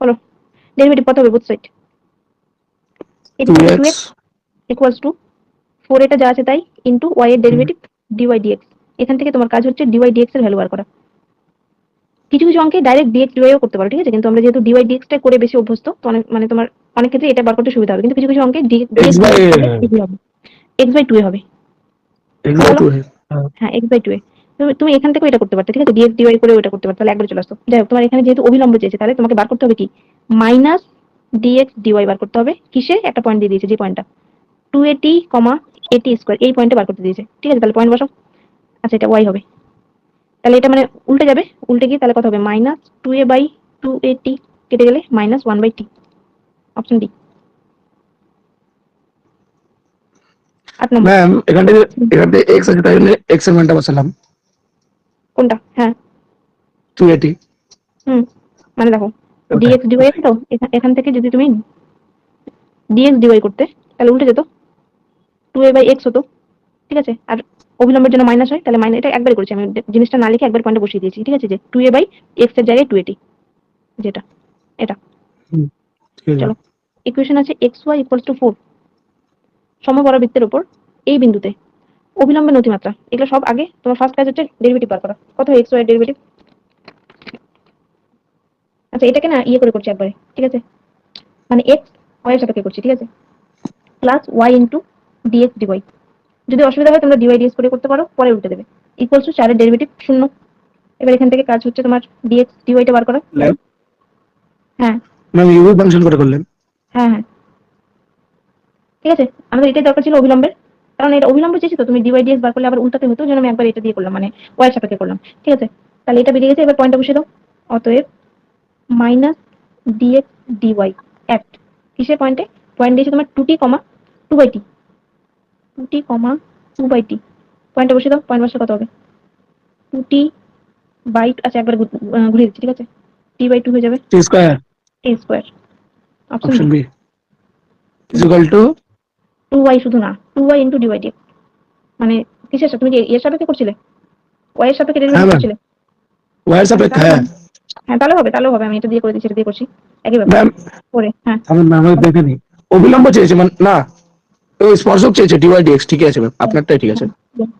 বলো ডেরিভেটিভ কত হবে both side equals to four এটা যা আছে তাই ইন্টু ওয়াই এর ডেরিভেটিভ ডিওয়াই ডিএক্স এখান থেকে তোমার কাজ হচ্ছে ডিওয়াই ডিএক্স এর ভ্যালু বার করা। কিছু কিছু অঙ্কে ডাইরেক্ট ডিএক্স ডিওয়াইও করতে পারো ঠিক আছে? কিন্তু আমরা যেহেতু ডিওয়াই ডিএক্স টা করে বেশি অভ্যস্ত তো অনেক মানে তোমার অনেক ক্ষেত্রে এটা বার করতে সুবিধা হবে। কিন্তু কিছু কিছু অঙ্কে X by x by two হবে। বাই হ্যাঁ। X by two a. তুমি এখান থেকে এটা করতে পারতে, ঠিক আছে? ডিএক্স ডিওয়াই করে ওটা করতে পারতে, তাহলে একবারে চলে আসতো। যাই হোক, তোমার এখানে যেহেতু অবিলম্ব চেয়েছে, তাহলে তোমাকে বার করতে হবে কি? মাইনাস ডিএক্স ডিওয়াই বার করতে হবে। কিসে? একটা পয়েন্ট দিয়ে দিয়েছে, যে পয়েন্টটা টু। এটি কমা এটি স্কোয়ার এই পয়েন্টে বার করতে দিয়েছে। ঠিক আছে, তাহলে পয়েন্ট বসাও। আচ্ছা এটা ওয়াই হবে। তাহলে এটা মানে উল্টে যাবে। উল্টে গিয়ে তাহলে কত হবে minus two a by two a t কেটে গেলে minus one by t option D ma'am এখান এখান এক্স আছে, তাই জন্য এক্সের মানটা বসালাম। কোনটা? হ্যাঁ। টু এটি হুম মানে দেখো ডিএক্স ডিওয়াই আছে তো? এখান থেকে যদি তুমি ডিএক্স ডিওয়াই করতে তাহলে উল্টে যেত। টু এ বাই এক্স হতো ঠিক আছে? আর অবিলম্বের জন্য মাইনাস হয় তাহলে মাইনাস এটা একবার করেছি আমি। জিনিসটা না লিখে একবার পয়েন্টে বসিয়ে দিয়েছি ঠিক আছে? যে টু এ বাই এক্সের জায়গায় টু এটি যেটা এটা। চলো। ইকুয়েশন আছে x y equals to four সমবৃত্তের উপর এই বিন্দুতে। অবিলম্বের নতিমাত্রা এগুলো সব আগে তোমার ফার্স্ট কাজ হচ্ছে ডেরিভেটিভ বার করা। কত এক্স ওয়াই ডেরিভেটিভ আচ্ছা এটাকে না ইয়ে করে করছি একবারে ঠিক আছে? মানে এক্স ওয়াই এর সাপেক্ষে করছি ঠিক আছে? Plus y into dx dy যদি অসুবিধা হয় তোমরা ডিওয়াই ডিএক্স করে করতে পারো পরে উল্টে দেবে। ইকুয়ালস টু চারের ডেরিভেটিভ শূন্য। এবার এখান থেকে কাজ হচ্ছে তোমার ডিএক্স ডিওয়াইটা বার করা। হ্যাঁ। ম্যাম ইউ ফাংশন করে করলেন। হ্যাঁ হ্যাঁ। ঠিক আছে? আমাদের এটাই দরকার ছিল অবিলম্বের। কারণ এটা অবিলম্ব চেয়েছি তো তুমি ডিওয়াই ডিএক্স বার করলে আবার উল্টাতে হতো যেন আমি একবার এটা দিয়ে করলাম মানে ওয়াই সাপেক্ষে করলাম। ঠিক আছে? তাহলে এটা বেরিয়ে গেছে এবার পয়েন্টটা বসে দাও। অতএব মাইনাস ডিএক্স ডিওয়াই অ্যাট কিসের পয়েন্টে পয়েন্ট দিয়েছে তোমার two t comma two by t two t comma two by t পয়েন্টটা বসে দাও পয়েন্ট বসে কত হবে? টু টি বাই আচ্ছা একবার ঘুরিয়ে দিচ্ছি ঠিক আছে? টি বাই টু হয়ে যাবে t square t square option B is equal to two y শুধু না two y into dy dx মানে কিসের সাথে? তুমি এর সাপেক্ষে করছিলে? ওয়াই এর সাপেক্ষে হ্যাঁ, ডেরিভেটিভ করছিলে? ওয়াই এর সাপেক্ষে হ্যাঁ। হ্যাঁ তাহলে হবে তাহলে হবে। আমি এটা দিয়ে করে দিচ্ছি এটা দিয়ে করছি। একই ব্যাপার। করে হ্যাঁ। আমি ম্যাম আমি দেখে নি অবিলম্ব চেয়েছে মানে না। ওই স্পর্শক চেয়েছে ডিওয়াই ডিএক্স ঠিক আছে ম্যাম আপনারটাই ঠিক আছে।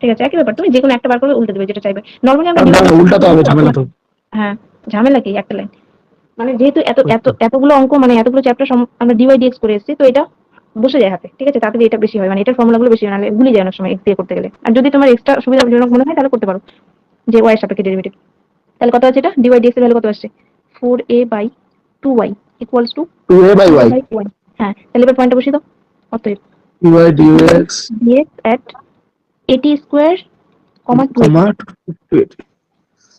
ঠিক আছে একই ব্যাপার। তুমি যে কোনো একটা বার করে উল্টে দেবে যেটা চাইবে। নর্মালি আমরা উল্টা তো হবে ঝামেলা তো। হ্যাঁ ঝামেলা কি? একটা লাইন মানে যেহেতু এত এত এতগুলো অঙ্ক মানে এতগুলো চ্যাপ্টার আমরা ডিওয়াই ডিএক্স করে এসেছি তো এটা বসে যায় হাতে ঠিক আছে? তাড়াতাড়ি এটা বেশি হয় মানে এটার ফর্মুলা গুলো বেশি হয় নাহলে ভুলে যায় অনেক সময় এক্স দিয়ে করতে গেলে। আর যদি তোমার এক্সট্রা সুবিধাজনক মনে হয় তাহলে করতে পারো। যে ওয়াই এর সাপেক্ষে ডেরিভেটিভ তাহলে কত আছে এটা? ডিওয়াই ডিএক্স এর ভ্যালু কত আসছে? Four a by two y equals to two a by y হ্যাঁ তাহলে এবার পয়েন্টটা বসিয়ে দাও। অতএব ডিওয়াই ডিএক্স ডিএক্স এট এটি স্কোয়ার কমা টু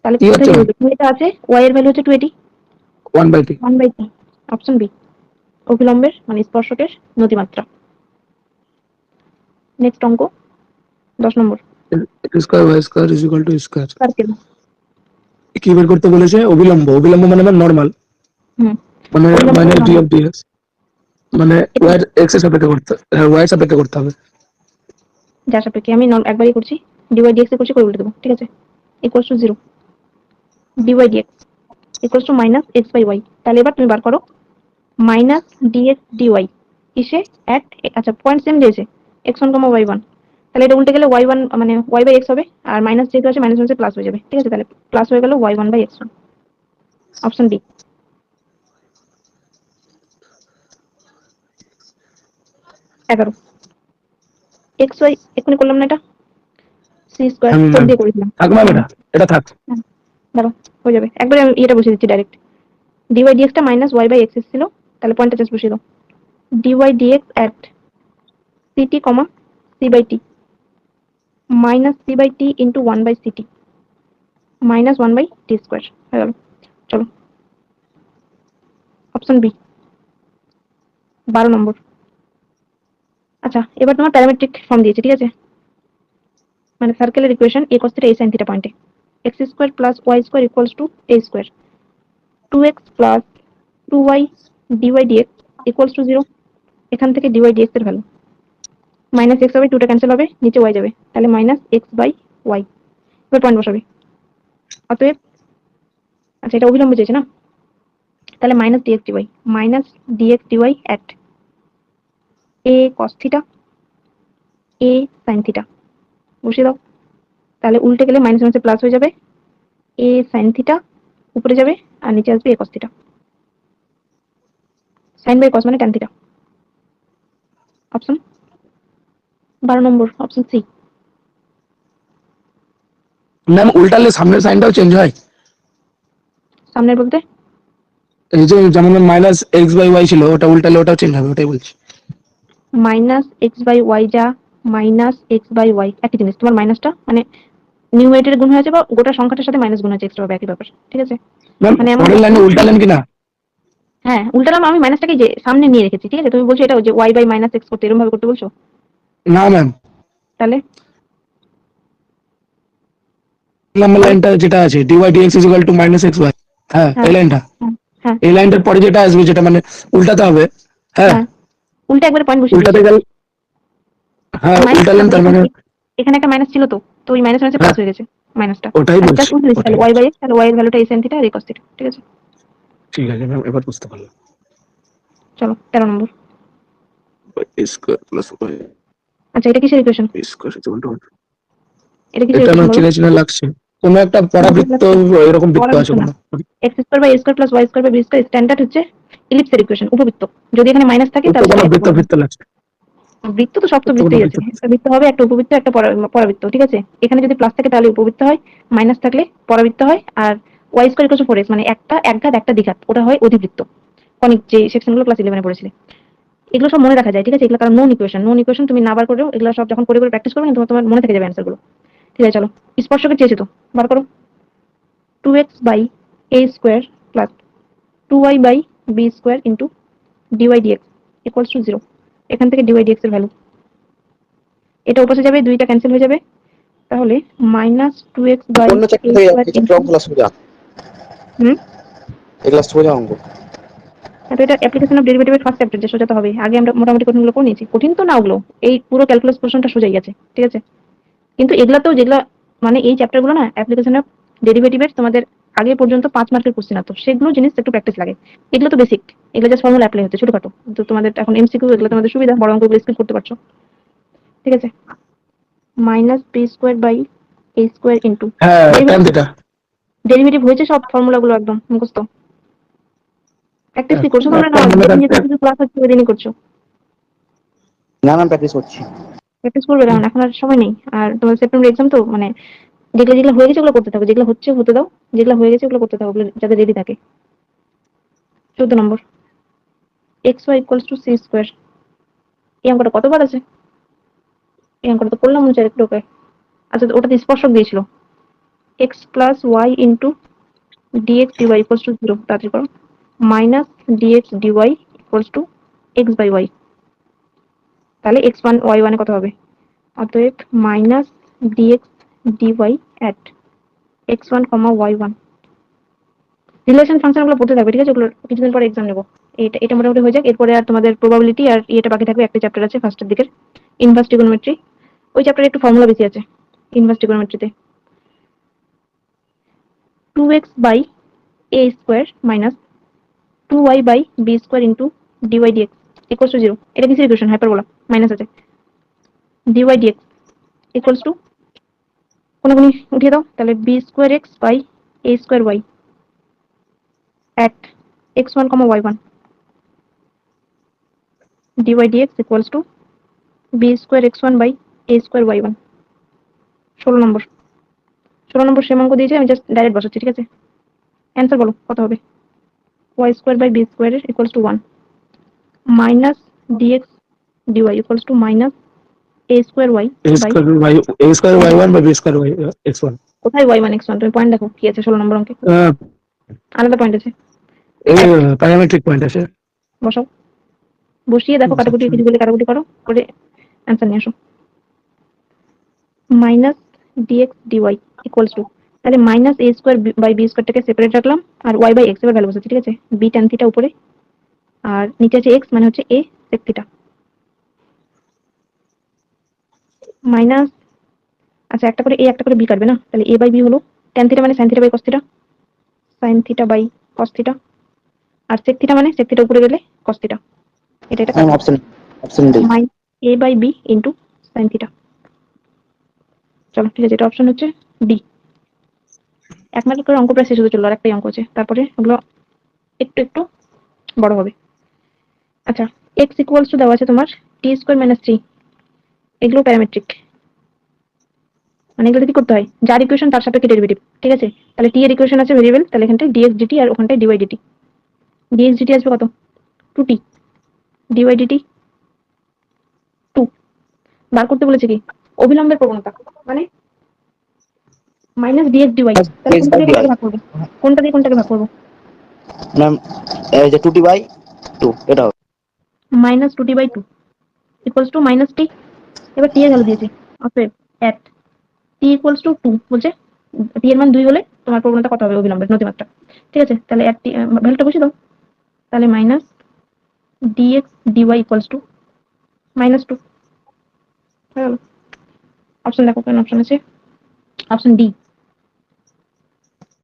তাহলে কি হচ্ছে? এটা আছে? ওয়াই এর ভ্যালু হচ্ছে টু এটি one by t one by t option B অবিলম্বের মানে স্পর্শকের নতিমাত্রা। নেক্সট অঙ্ক দশ নম্বর। Square y square is equal to square circle কি বের করতে বলেছে অবিলম্ব। অবিলম্ব মানে নর্মাল হুম। মানে মানে ডি অফ ডিএক্স মানে ওয়াই এক্সের সাপেক্ষে করতে হ্যাঁ ওয়াই সাপেক্ষে করতে হবে। যা সাপেক্ষে আমি একবারই করছি। ডিওয়াই ডিএক্স করছি করে উল্টে দেবো। ঠিক আছে? Equals to zero dy dx equals to minus x by y তাহলে এবার তুমি বার করো। মাইনাস ডিএক্স ডিওয়াই কিসে অ্যাট আচ্ছা পয়েন্ট সেম দিয়েছে x one comma y one তাহলে এটা উল্টে গেলে ওয়াই ওয়ান মানে ওয়াই বাই এক্স হবে আর মাইনাস যেহেতু আছে মাইনাস হচ্ছে প্লাস হয়ে যাবে। ঠিক আছে তাহলে প্লাস হয়ে গেল y one by x one option B এগারো। এক্স ওয়াই এক্ষুনি করলাম না এটা? সি স্কোয়ার ফোর দিয়ে করেছিলাম। এটা থাক। দাঁড়ো হয়ে যাবে। একবারে আমি এটা বসিয়ে দিচ্ছি ডাইরেক্ট ডিওয়াই ডিএক্সটা মাইনাস ওয়াই বাই এক্স ছিল তাহলে পয়েন্টটা জাস্ট বসিয়ে দাও। Dy dx at ct comma c by t minus c by t into one by ct minus one by t square হয়ে গেল। চলো। অপশন বি বারো নম্বর। আচ্ছা এবার তোমার প্যারামেট্রিক ফর্ম দিয়েছে, ঠিক আছে? মানে সার্কেলের equation a cos theta a sine theta পয়েন্টে x square plus y square equals to a square 2x plus 2y dy dx equals to 0 এখান থেকে dy dx এর ভ্যালু মাইনাস এক্স হবে টুটা ক্যান্সেল হবে, নিচে y যাবে। তাহলে মাইনাস এক্স বাই ওয়াই এবার পয়েন্ট বসাবে। অতএব আচ্ছা এটা অবিলম্ব চেয়েছে না? তাহলে minus dx dy minus dx dy at a cos theta a sine theta বসিয়ে দাও। তাহলে উল্টে গেলে মাইনাস মাইনাসে প্লাস হয়ে যাবে এ সাইন থিটা উপরে যাবে, আর নিচে আসবে a cos theta sine by cos মানে ট্যান থিটা অপশন বারো নম্বর অপশন সি ম্যাম উল্টালে সামনের সাইনটাও চেঞ্জ হয়। সামনের বলতে? এই যে যেমন মাইনাস এক্স বাই ওয়াই ছিল ওটা উল্টালে ওটাও চেঞ্জ হবে ওটাই বলছি। মাইনাস এক্স বাই ওয়াই যা মাইনাস এক্স বাই ওয়াই একই জিনিস। তোমার মাইনাসটা মানে নিউমেটের গুণ হয়েছে বা গোটা সংখ্যাটার সাথে মাইনাস গুণ হয়েছে এক্সট্রা হবে একই ব্যাপার। ঠিক আছে? মানে এমন- লাইনে উল্টালেন কি না হ্যাঁ উল্টালাম আমি মাইনাসটাকে যে সামনে নিয়ে রেখেছি ঠিক আছে? তুমি বলছো এটা যে ওয়াই বাই মাইনাস এক্স করতে এরকম ভাবে করতে বলছো? না ম্যাম তাহলে? নাম্বার লাইনটা যেটা আছে dx is two minus x y হ্যাঁ হ্যাঁ। এই লাইনটা হ্যাঁ, হ্যাঁ। এই লাইনটার পরে যেটা আসবে যেটা মানে উল্টাতে হবে হ্যাঁ। উল্টা একবার পয়েন্ট বসিয়ে উল্টাতে গেল হ্যাঁ উল্টালেন তার মানে এখানে একটা মাইনাস ছিল তো তো ওই মাইনাস মাইনাসে প্লাস হয়ে। গেছে মাইনাসটা ওটাই বলছি। তাহলে ওটাই। ওয়াই বাই এক্স তাহলে ওয়াই এর ভ্যালুটা এন থিটা আর কস থিটা ঠিক আছে? ঠিক আছে ম্যাম এবার বুঝতে পারলাম। চলো তেরো নম্বর। স্কোয়ার প্লাস ওয়াই আচ্ছা এটা কিসের ইকুয়েশন স্কোয়ার ইজ টু এটা কিসের এটা আমার চেনা চেনা লাগছে। কোনো একটা পরাবৃত্ত এরকম বৃত্ত আছে কোনো? X square by square plus y square by b square standard হচ্ছে ইলিপসের ইকুয়েশন উপবৃত্ত। যদি এখানে মাইনাস থাকে তাহলে কোনো বৃত্ত বৃত্ত লাগছে। বৃত্ত তো সব তো বৃত্তই আছে। একটা বৃত্ত হবে একটা উপবৃত্ত একটা পরাবৃত্ত ঠিক আছে? এখানে যদি প্লাস থাকে তাহলে উপবৃত্ত হয়। মাইনাস থাকলে পরাবৃত্ত হয় আর ওয়াই স্কোয়ার ইকুয়াল ফোর মানে একটা একঘাত একটা দ্বিঘাত ওটা হয় অধিবৃত্ত। অনেক যে সেকশনগুলো ক্লাস ইলেভেনে পড়েছিলে। এগুলো সব মনে রাখা যায় ঠিক আছে? এগুলো কারণ নোন ইকুয়েশন নোন ইকুয়েশন তুমি না বার করেও এগুলো সব যখন করে করে প্র্যাকটিস করবে না তোমার তোমার মনে থেকে যাবে অ্যান্সারগুলো ঠিক আছে চলো। স্পর্শকে চেয়েছে তো বার করো। Two x by a square plus two y by b square into dy dx equals to zero এখান থেকে ডিওয়াই ডিএক্স এর ভ্যালু এটা উপসে যাবে দুইটা ক্যান্সেল হয়ে যাবে। তাহলে মাইনাস টু এক্স বাই হুম? এই ক্লাস সোজা অঙ্ক তো এটা অ্যাপ্লিকেশন অফ ডেরিভেটিভের ফার্স্ট চ্যাপ্টার যে সোজাতে হবে। আগে আমরা মোটামুটি কঠিনগুলো করে নিয়েছি। কঠিন তো না ওগুলো। এই পুরো ক্যালকুলাস পোর্শনটা সোজাই আছে ঠিক আছে? কিন্তু এগুলাতেও যেগুলা মানে এই চ্যাপ্টারগুলো না অ্যাপ্লিকেশন অফ ডেরিভেটিভের তোমাদের আগে পর্যন্ত পাঁচ মার্কের কোশ্চেন তো। সেগুলো জিনিস একটু প্র্যাকটিস লাগে। এগুলো তো বেসিক এগুলো জাস্ট ফর্মুলা অ্যাপ্লাই হচ্ছে ছোটখাটো। তো তোমাদের এখন এমসিকিউ এগুলো তোমাদের সুবিধা। বড় অঙ্কগুলো স্কিপ করতে পারছ। ঠিক আছে? Minus b square by a square into হ্যাঁ ডেরিভেটিভ হয়েছে সব ফর্মুলাগুলো একদম মুখস্থ। প্র্যাকটিস কি করছ? তোমরা না যেদিন রাখতে- যেদিন ক্লাস হচ্ছে ওই দিনই করছ। না না প্র্যাকটিস করছি। প্র্যাকটিস করবে কারণ এখন আর সময় নেই। আর তোমার সেপ্টেম্বর এক্সাম তো মানে যেগুলো যেগুলো হয়ে গেছে ওগুলো করতে থাকো। যেগুলো হচ্ছে হতে দাও। যেগুলো হয়ে গেছে ওগুলো করতে থাকো ওগুলো যাতে রেডি থাকে। চোদ্দ নম্বর। X y equals to c square এই অঙ্কটা কতবার আছে? এই অঙ্কটা তো করলাম মনে হচ্ছে একটু ওকে। আচ্ছা তো ওটাতে স্পর্শক দিয়েছিল। X plus y into dx dy equals to zero তাড়াতাড়ি করো minus dx dy equals to x by y তাহলে এক্স ওয়ান ওয়াই ওয়ানে কত হবে? অতএব minus dx dy at x one comma y one relation ফাংশনগুলো পড়তে থাকবে, ঠিক আছে? ওগুলো কিছুদিন পরে এক্সাম নেব। এটা এটা মোটামুটি হয়ে যাক। এরপরে আর তোমাদের প্রবাবিলিটি আর ইয়েটা বাকি থাকবে। একটা চ্যাপ্টার আছে ফার্স্টের দিকের। ইনভার্স ট্রিগোনোমেট্রি ওই চ্যাপ্টারে একটু ফর্মুলা বেশি আছে। Inverse ট্রিগোনোমেট্রিতে two x by a square minus two y by b square into dy dx equals to zero এটা কিসের ইকুয়েশন হাইপারবোলা মাইনাস আছে। ডিওয়াই ডিএক্স ইকুয়ালস টু কোনগুলি উঠিয়ে দাও। তাহলে b square x by a square y at x one comma y one dy dx equals to b square x one by a square y one ষোলো নম্বর। ষোলো নম্বর same অঙ্ক দিয়েছে আমি জাস্ট ডাইরেক্ট বসাচ্ছি ঠিক আছে? অ্যান্সার বলো কত হবে? Y square by b square equals to one minus dx dy equals to minus a square y by y a square y1 by b square y uh, x1 কোথায় y one x one তুমি point দেখো কি আছে ষোলো নম্বর অঙ্কে? আলাদা point আছে। Parametric point আছে। বসাও। বসিয়ে দেখো কাটাকুটি কিছু বলে কাটাকুটি করো করে অ্যান্সার নিয়ে আসো। Minus dx dy equals to তাহলে minus a square by b স্কোয়ারটাকে separate রাখলাম আর ওয়াই বাই এক্সের ভ্যালু বসাচ্ছি ঠিক আছে? বি ট্যান থিটা উপরে। আর নিচে আছে এক্স মানে হচ্ছে এ সেক থিটা মাইনাস আচ্ছা একটা করে এ একটা করে বি কাটবে না? তাহলে এ বাই বি হলো ট্যান থিটা মানে sine theta by cos theta sine theta by cos theta R sec theta মানে sec থিটা উপরে গেলে cos থিটা এটা এটা option option D a by b into sine theta চলো, ঠিক আছে, এটা অপশন হচ্ছে ডি এক মার্ক করে অঙ্ক প্রায় শেষ হতে চলল, আর একটাই অঙ্ক আছে। তারপরে ওগুলো একটু একটু বড় হবে। আচ্ছা এক্স ইকুয়ালস টু দেওয়া আছে তোমার টি স্কোয়ার মাইনাস থ্রি এগুলো প্যারামেট্রিক মানে এগুলো কি করতে হয়, যার ইকুয়েশন তার সাপেক্ষে ডেরিভেটিভ ঠিক আছে? তাহলে টি এর ইকুয়েশন আছে ভেরিয়েবল তাহলে এখানটায় ডিএক্স ডিটি আর ওখানটায় ডিওয়াই ডিটি ডিএক্স ডিটি আসবে কত? Two t dy dt two বার করতে বলেছে কি? অবিলম্বের প্রবণতা মানে মাইনাস ডিএক্স ডিওয়াই কোনটা দিয়ে কোনটাকে ভাগ করব? ম্যাম এই যে টু বাই টু এটা হবে। Minus two t by two equals to minus t এবার টি এর ভ্যালু দিয়েছি। অতএব at t equals to two বলছে টি এর মান দুই হলে তোমার প্রবণতা কত হবে অবিলম্বের নতিমাত্রা ঠিক আছে? তাহলে অ্যাট টি ভ্যালুটা বসে দাও। তাহলে minus dx dy equals to minus two হয়ে গেল। অপশন দেখো কেন অপশন আছে অপশন ডি